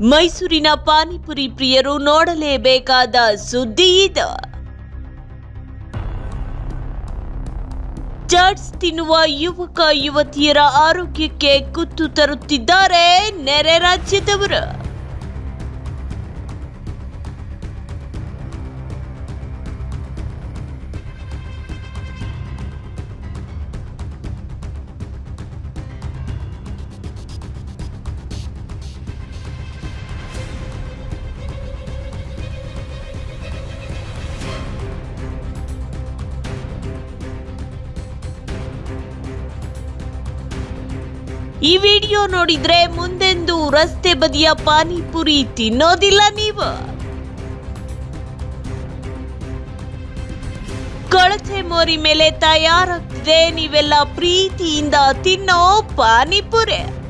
ಮೈಸೂರಿನ ಪಾನಿಪುರಿ ಪ್ರಿಯರು ನೋಡಲೇಬೇಕಾದ ಸುದ್ದಿ ಇದು. ಚಾಟ್ಸ್ ತಿನ್ನುವ ಯುವಕ ಯುವತಿಯರ ಆರೋಗ್ಯಕ್ಕೆ ಕುತ್ತು ತರುತ್ತಿದ್ದಾರೆ ನೆರೆ ರಾಜ್ಯದವರು. ಈ ವಿಡಿಯೋ ನೋಡಿದ್ರೆ ಮುಂದೆಂದು ರಸ್ತೆ ಬದಿಯ ಪಾನಿಪುರಿ ತಿನ್ನೋದಿಲ್ಲ ನೀವು. ಕೊಳಚೆ ಮೋರಿ ಮೇಲೆ ತಯಾರಾಗ್ತಿದೆ ನೀವೆಲ್ಲ ಪ್ರೀತಿಯಿಂದ ತಿನ್ನೋ ಪಾನಿಪುರಿ.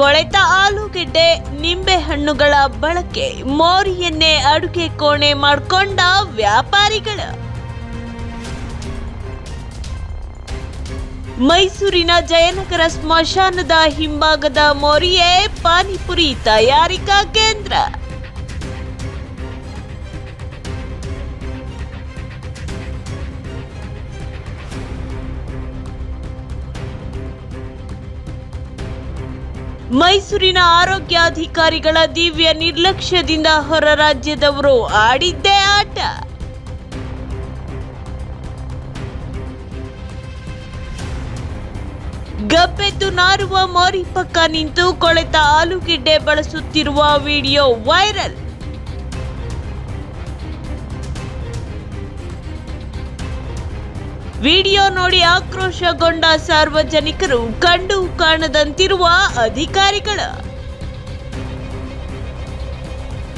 ಕೊಳೆತ ಆಲೂಗೆಡ್ಡೆ, ನಿಂಬೆ ಹಣ್ಣುಗಳ ಬಳಕೆ ಮೋರಿಯನ್ನೇ ಅಡುಗೆ ಕೋಣೆ ಮಾಡ್ಕೊಂಡ ವ್ಯಾಪಾರಿಗಳ. ಮೈಸೂರಿನ ಜಯನಗರ ಸ್ಮಶಾನದ ಹಿಂಭಾಗದ ಮೋರಿಯೇ ಪಾನಿಪುರಿ ತಯಾರಿಕಾ ಕೇಂದ್ರ. ಮೈಸೂರಿನ ಆರೋಗ್ಯಾಧಿಕಾರಿಗಳ ದಿವ್ಯ ನಿರ್ಲಕ್ಷ್ಯದಿಂದ ಹೊರ ರಾಜ್ಯದವರು ಆಡಿದ್ದೇ ಆಟ. ಗಬ್ಬೆದ್ದು ನಾರುವ ಮೋರಿ ಪಕ್ಕ ನಿಂತು ಕೊಳೆತ ಆಲೂಗೆಡ್ಡೆ ಬಳಸುತ್ತಿರುವ ವಿಡಿಯೋ ವೈರಲ್. ವಿಡಿಯೋ ನೋಡಿ ಆಕ್ರೋಶಗೊಂಡ ಸಾರ್ವಜನಿಕರು ಕಂಡು ಕಾಣದಂತಿರುವ ಅಧಿಕಾರಿಗಳು